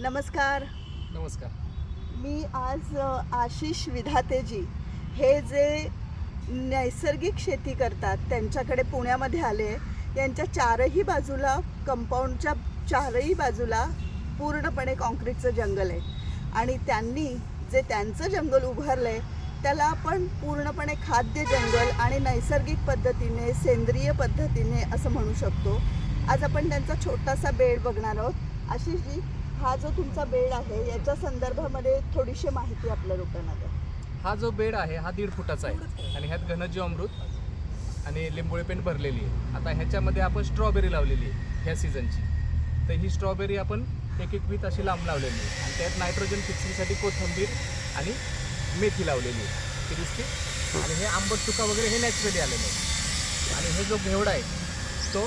नमस्कार. नमस्कार. मी आज आशिष विधातेजी हे जे नैसर्गिक शेती करतात त्यांच्याकडे पुण्यामध्ये आले यांच्या चारही बाजूला कंपाऊंडच्या चारही बाजूला पूर्णपणे कॉन्क्रीटचं जंगल आहे. आणि त्यांनी जे त्यांचं जंगल उभारलं आहे त्याला आपण पूर्णपणे खाद्य जंगल आणि नैसर्गिक पद्धतीने सेंद्रिय पद्धतीने असं म्हणू शकतो. आज आपण त्यांचा छोटासा बेड बघणार आहोत. आशिषजी हा जो तुमचा बेड आहे याच्या संदर्भामध्ये थोडीशी माहिती आपल्या लोकांना द्या हा जो बेड आहे हा दीड फुटाचा आहे. आणि ह्यात घनजीव अमृत आणि लिंबोळी पेंट भरलेली आहे. आता ह्याच्यामध्ये आपण स्ट्रॉबेरी लावलेली आहे ह्या सीझनची. तर ही स्ट्रॉबेरी आपण एक एक वीत अशी लांब लावलेली आहे. आणि त्यात नायट्रोजन फिक्सिंगसाठी कोथिंबीर आणि मेथी लावलेली आहे. ती दिसते. आणि हे आंबट चुका वगैरे हे नॅचरली आलेलं आहे. आणि हे जो घेवडा आहे तो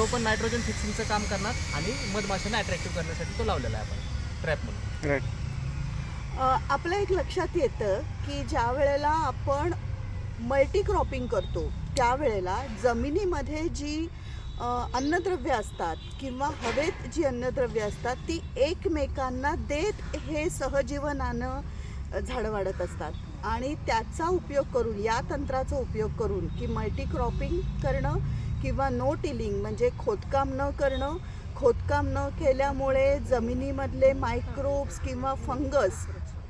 तो पण नायट्रोजन फिक्सिंगचं काम करणार आणि मधमाशांना अट्रॅक्टिव्ह करण्यासाठी तो लावलेला आहे आपण. ट्रॅप म्हणून. अ, आपल्या एक लक्षात येतं की ज्या वेळेला आपण मल्टी क्रॉपिंग करतो त्यावेळेला जमिनीमध्ये जी अ, अन्नद्रव्य असतात किंवा हवेत जी अन्नद्रव्य असतात ती एकमेकांना देत हे सहजीवनानं अ, झाडं वाढत असतात. आणि त्याचा उपयोग करून या तंत्राचा उपयोग करून की मल्टी क्रॉपिंग करणं किंवा नो टिलिंग म्हणजे खोदकाम न करणं खोदकाम न केल्यामुळे जमिनीमधले मायक्रोब्स किंवा फंगस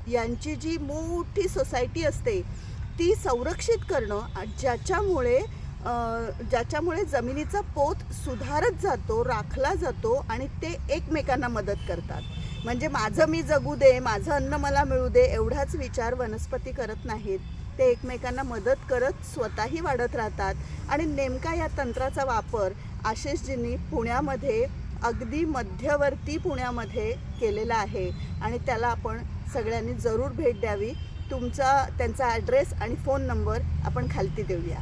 यांची जी मोठी सोसायटी असते ती संरक्षित करणं ज्याच्यामुळे ज्याच्यामुळे जमिनीचा पोत सुधारत जातो राखला जातो आणि ते एकमेकांना मदत करतात. म्हणजे माझं मी जगू दे माझं अन्न मला मिळू दे एवढाच विचार वनस्पती करत नाहीत. ते एकमेकांना मदत करत स्वतःही वाढत राहतात. आणि नेमका या तंत्राचा वापर आशिषजींनी पुण्यामध्ये अगदी मध्यवर्ती पुण्यामध्ये केलेला आहे. आणि त्याला आपण सगळ्यांनी जरूर भेट द्यावी. तुमचा त्यांचा ॲड्रेस आणि फोन नंबर आपण खालती देऊया.